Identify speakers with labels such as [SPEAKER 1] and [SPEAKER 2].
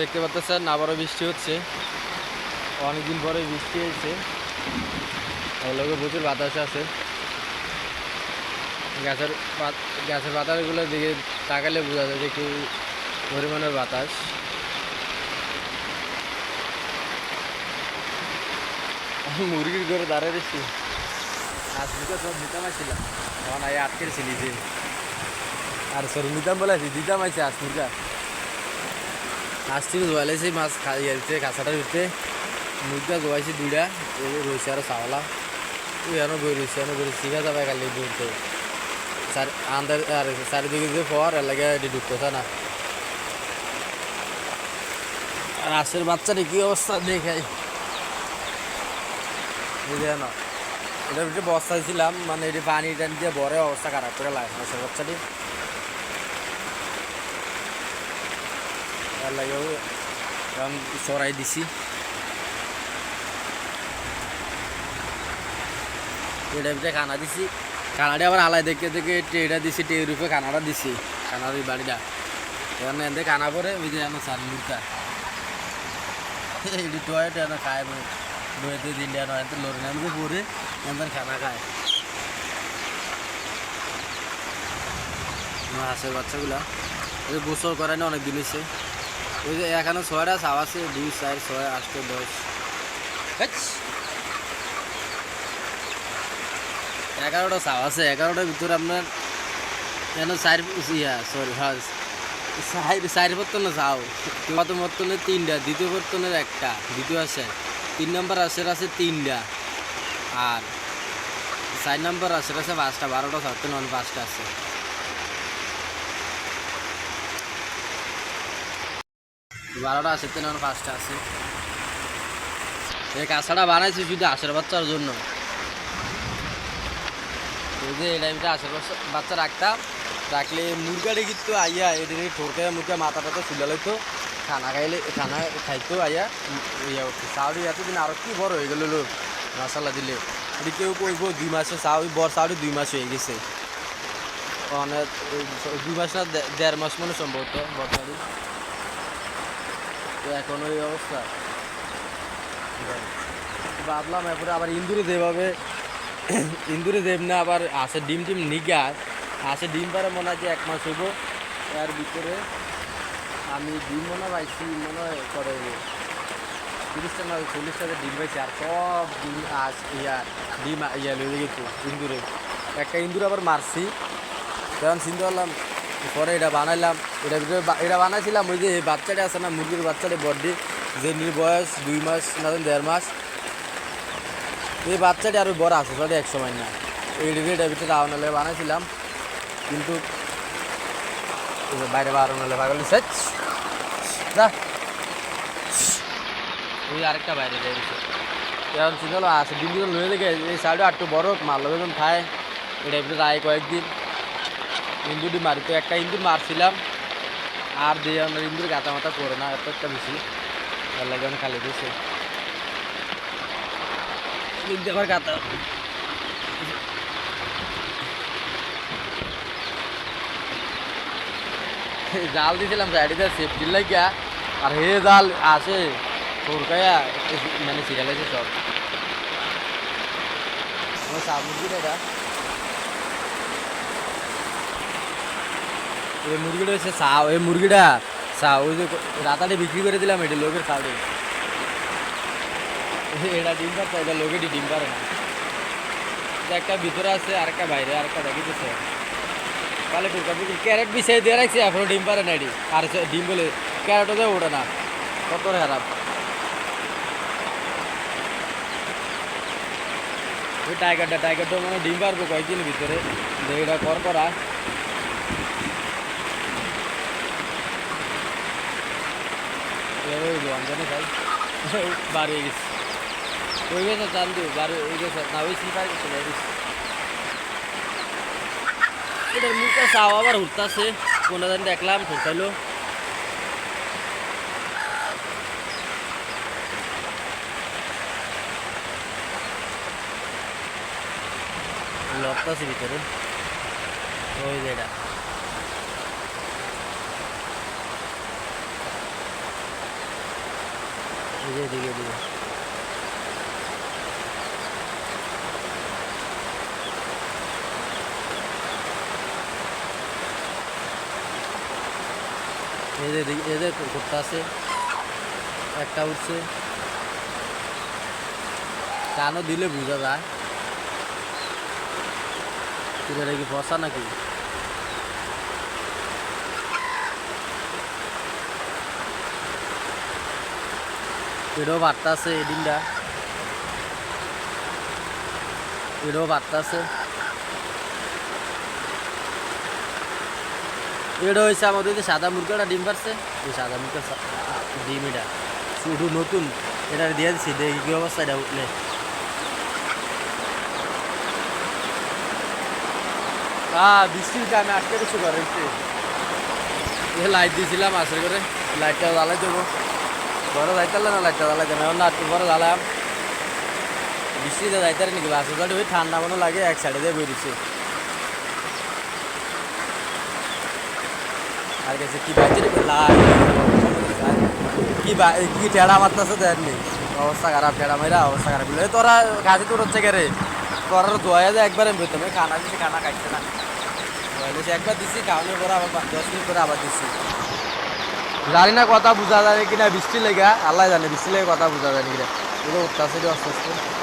[SPEAKER 1] দেখতে পাচ্ছেন, আবারও বৃষ্টি হচ্ছে। অনেকদিন পরে বৃষ্টি হয়েছে। লোকে প্রচুর বাতাস আছে। গাছের গাছের পাতাগুলোর দিকে তাকালে বোঝা যায় যে কি পরিমাণের বাতাস। মুরগির ঘরে দাঁড়িয়ে দিচ্ছি আজকে তো সব দিতাম আসছিলাম তখন আগে আটকে ছিলি যে। আর সরি নিতাম বলে দিতাম আছে আজমিরকা আসছিল জোয়ালেছি মাছ খাই গেছে কাঁচাটার ভিতরে মুরগা জোয়াইছি দুইটা রয়েছে আরও চাওলা। এনো বই রয়েছে, এনো বই শিখা যাবে কালি দূরতে চার আন্দার আর চারিদিকে যে পর এর লাগে এটি ঢুকতেছে না। আর আশের বাচ্চাটি কি অবস্থা দেখাই। বুঝে না ভিতরে বস্তা ছিলাম মানে এটি পানি টানি দিয়ে বড় অবস্থা খারাপ করে লাগে আশের বাচ্চাটি। তার লাগে এখন সরাই দিছি এটার ভিতরে খানা দিছি খানাটা আবার আলাই দেখে দেখে ট্রেটা দিছি ট্রের উপরে খানাটা দিছি খানার ওই বাড়িটা এখানে এতে খানা পরে ওই যে আমার সার মুরগা এটি হয় এটা খায় দিন দেওয়া নয় তো লড়ে নামকে পরে এমন খানা খায় আমার হাঁসের বাচ্চাগুলা গোসল করে না অনেক দিন হয়েছে ওই যে এখানে ছয়টা সাপ আছে দুই চার ছয় আটটা দশ। এগারোটা সাপ আছে এগারোটার ভিতরে আপনার কেন চার ইয়া সরি হ্যাঁ চার পত্তনের চাও। কত মত্তনের তিনটা দ্বিতীয় পত্তনের একটা দ্বিতীয় আছে। তিন নম্বর আসের আছে তিনটা। আর চার নম্বর আসের আছে পাঁচটা বারোটা সাতটা নয় পাঁচটা আছে। বারোটা আছে, তিন পাঁচটা আছে। এই কাঁচাটা বানাইছি শুধু আশের বাচ্চার জন্য। এই যে এটা এটা আশের বাচ্চা রাখতাম। রাখলে মুরগাটা কিন্তু আইয়া এটা ঠোরকে মুরগা মাথা টাথা চুলা লইতো। খানা খাইলে খানা খাইতো আইয়া ইয়া চাউরি এতদিন আরও কি বড় হয়ে গেল লোক মশলা দিলে। এটি কেউ কইব দুই মাসে চাউরি, বড় চাউরি দুই মাস হয়ে গেছে। অনেক, দুই মাস না দেড় মাস মনে সম্ভবত বড় চাউরি। তো এখন ওই অবস্থা। ভাবলাম এরপরে আবার ইন্দুরে যেভাবে ইন্দুরে দেব না আবার আসে ডিম টিম নিগা। আসে ডিম পারে মনে হয় যে এক মাস হইব। তার ভিতরে আমি ডিম মনে পাইছি মনে হয় করে তিরিশটা না চল্লিশটা ডিম পাইছি। আর সব ডিম আস ইয়া ডিম ইয়া লয়ে গেছে ইন্দুরে। একটা ইন্দুর আবার মারছি। তখন চিন্তা করলাম পরে এটা বানাইলাম। এটা ভিতরে এটা বানাইছিলাম ওই যে বাচ্চাটা আছে না, মুরগির বাচ্চাটা, বডি, যে নির বয়স, দুই মাস না দেড় মাস। এই বাচ্চাটি আরও বড় আছে সরি এক সময় না এই এটা ভিতরে লেগে বানাইছিলাম। কিন্তু বাইরে বারো নালে পাগল সেচ যা। ওই আরেকটা বাইরে এখন চিন্তা হলো আছে দিন দিন লয়ে লেগে এই সাইডে আটটু বড়, মাল লোকজন খায়, এটা ভিতরে আয় কয়েকদিন। ইন্দুরটি মারি, তো একটা ইন্দুর মারছিলাম। আর দিয়ে আমরা ইন্দুর গাতা মাথা করে না, এত একটা বেশি। তার লাগে আমি খালি দিয়েছে। আবার গাতা। জাল দিয়েছিলাম সাইডে সেফটির লাগিয়া। আর হে জাল আসে সরকায়া মানে সিরিয়ালাইছে সব। আমার সামুদ্রিক এটা। এই মুরগিটা হচ্ছে সাও এই মুরগিটা সাও ওই যে রাতাটি বিক্রি করে দিলাম, এটা লোকের সাউডে এটা ডিম পারছে এটা লোকেরই ডিম পারে না। একটা ভিতরে আছে, আর একটা বাইরে, আর একটা দেখিতেছে। তাহলে টুকা টুকি ক্যারেট বিছাই দিয়ে রাখছি, এখনও ডিম পারে না এটি। আর ডিম বলে, ক্যারেটও তো ওঠে না। কত খারাপ টাইগারটা টাইগারটা মানে ডিম পারব কয়েকদিনের ভিতরে। যে এটা কর করা। এভাবে হইল আমি জানি ভাই বাড়ি হয়ে গেছে ওই গেছে চাল দিও বাড়ি ওই গেছে না ওই সিপার গেছে এটার মুখটা চাও আবার উঠতেছে কোনটা জানি দেখলাম ঠোঁটাইলো লকটাছে ভিতরে ওই যে এটা এই যে এদিকে এদিকে এদিকে এই যে করতে আছে। একটা উঠছে। কানও দিলে বোঝা যায়। কি ফসা নাকি? এটাও বার্তা আছে ডিমটা এটাও বার্তা আছে এটা হয়েছে আমাদের যে সাদা মুরগাটা ডিম পারছে এই সাদা মুরগার সা- ডিম এটা শুধু নতুন এটা দিয়ে দিচ্ছি দেখি কি অবস্থা এটা উঠলে হ্যাঁ বৃষ্টির টাইমে আজকে কিছু করে লাইট দিয়েছিলাম আসলে করে লাইটটা জ্বালাই দেবো বড় যাইতে না লাইটটা জ্বালাই দেবো এখন একটু পরে জ্বালাম। বৃষ্টিতে যাইতে নাকি বাসে। যাতে ওই ঠান্ডা লাগে, এক সাইডে দিয়ে বেরিয়েছে আর কাছে কি লাইট কি কি টেড়া মারতেছে দেননি অবস্থা খারাপ টেড়া মাইরা অবস্থা খারাপ। তোরা কাজে তোর হচ্ছে রে? তোরা দোয়া যায় একবার বেতনে খানা দিছি, খানা খাইছে না। একবার দিছি, খাওয়ানোর পরে আবার দশ মিনিট পরে আবার দিছি। জানি না কথা বোঝা যায় কিনা, বৃষ্টি লেগা আল্লাহ জানে, বৃষ্টি লেগে কথা বোঝা যায় কিনা। পুরো অত্যাচারী আস্তে